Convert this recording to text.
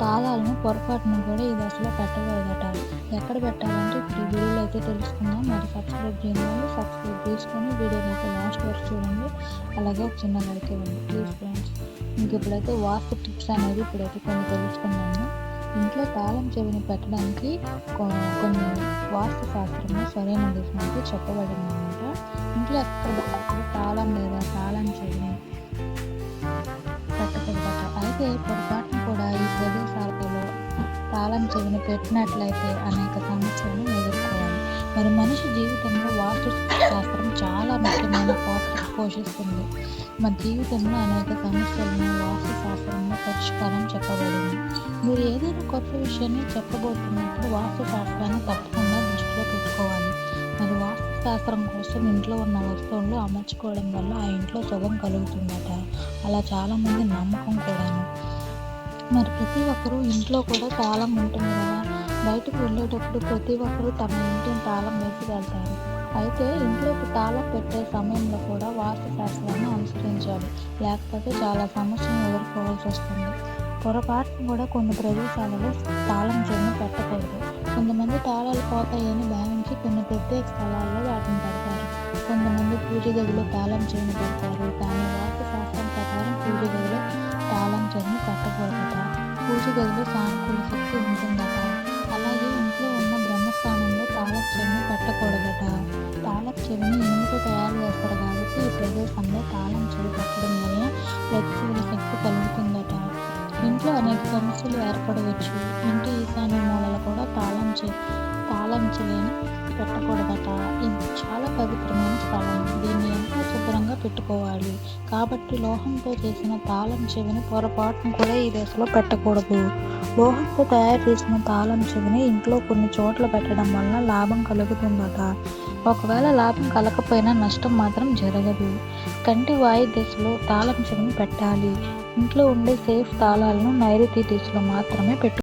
తాళాలను పొరపాటున కూడా ఈ దశలో పెట్టకూడదట. ఎక్కడ పెట్టాలంటే ఇప్పుడు ఈ వీడియోలో అయితే తెలుసుకుందాం. మరి సబ్స్క్రైబ్ చేయండి సబ్స్క్రైబ్ చేసుకొని వీడియోని అయితే లాస్ట్ వరకు చూడండి. అలాగే ఒక చిన్న లైక్ ఇవ్వండి ప్లీజ్ ఫ్రెండ్స్. ఇంక ఇప్పుడైతే వాస్తు టిప్స్ అనేది ఇప్పుడైతే కొన్ని తెలుసుకుందాము. ఇంట్లో తాళం చెవిని పెట్టడానికి కొ- కొన్ని వాస్తు శాస్త్రంలో సరైన విధానానికి చెప్పబడింది అనమాట ఇంట్లో ఎక్కడ తాళం లేదా తాళం చెవిని పెట్టకూడదట. అయితే తాళం చెవిని పెట్టినట్లయితే అనేక సమస్యలను ఎదుర్కోవాలి. మరి మనిషి జీవితంలో వాస్తు శాస్త్రం చాలా ముఖ్యమైన పాత్ర పోషిస్తుంది. మన జీవితంలో అనేక సమస్యలను వాస్తు శాస్త్రంలో పరిష్కారం చెప్పబడింది మీరు ఏదైనా కొత్త విషయాన్ని చెప్పబోతున్నప్పుడు వాస్తు శాస్త్రాన్ని తప్పకుండా దృష్టిలో పెట్టుకోవాలి. మరి వాస్తు శాస్త్రం కోసం ఇంట్లో ఉన్న వస్తువులు అమర్చుకోవడం వల్ల ఆ ఇంట్లో సుఖం కలుగుతుందట. అలా చాలామంది నమ్మకం కూడాను. మరి ప్రతి ఒక్కరూ ఇంట్లో కూడా తాళం ఉంటుంది కదా. బయటకు వెళ్ళేటప్పుడు ప్రతి ఒక్కరూ తమ ఇంటిని తాళం వేసి వెళ్తారు. అయితే ఇంట్లోకి తాళం పెట్టే సమయంలో కూడా వాస్తుశాస్త్రాన్ని అనుసరించాలి. లేకపోతే చాలా సమస్యలను ఎదుర్కోవాల్సి వస్తుంది. పొరపాటును కూడా కొన్ని ప్రదేశాలలో తాళం చెవిని పెట్టకూడదు. కొంతమంది తాళాలు పోతాయని భావించి కొన్ని ప్రత్యేక స్థలాల్లో వాటిని పెడతారు. కొంతమంది పూజ గదిలో తాళం చెవిని పెడతారు. పూజ గదిలో సానుకూల శక్తి ఉంటుందట. అలాగే ఇంట్లో ఉన్న బ్రహ్మస్థానంలో తాళం చెవిని పెట్టకూడదట. తాళం చెవిని ఇనుముతో తయారు చేస్తారు కాబట్టి ఈ ప్రదేశంలో తాళం చెవి పెట్టడం వల్ల ప్రతికూల శక్తి కలుగుతుందట. ఇంట్లో అనేక సమస్యలు ఏర్పడవచ్చు. ఇంటి ఈశాన్య మూలలు కూడా తాళం చే తాళం చెవిని పెట్టకూడదు ఇది చాలా పవిత్రమైన స్థలం. దీన్ని ఎంతో శుభ్రంగా పెట్టుకోవాలి. కాబట్టి లోహంతో చేసిన తాళం చెవిని పొరపాటును కూడా ఈ దశలో పెట్టకూడదు. లోహంతో తయారు చేసిన తాళం చెవిని ఇంట్లో కొన్ని చోట్ల పెట్టడం వలన లాభం కలుగుతుందట. ఒకవేళ లాభం కలకపోయినా నష్టం మాత్రం జరగదు. కంటి వాయు దశలో తాళం చెవిని పెట్టాలి. ఇంట్లో ఉండే సేఫ్ తాళాలను నైరుతి దిశలో మాత్రమే పెట్టు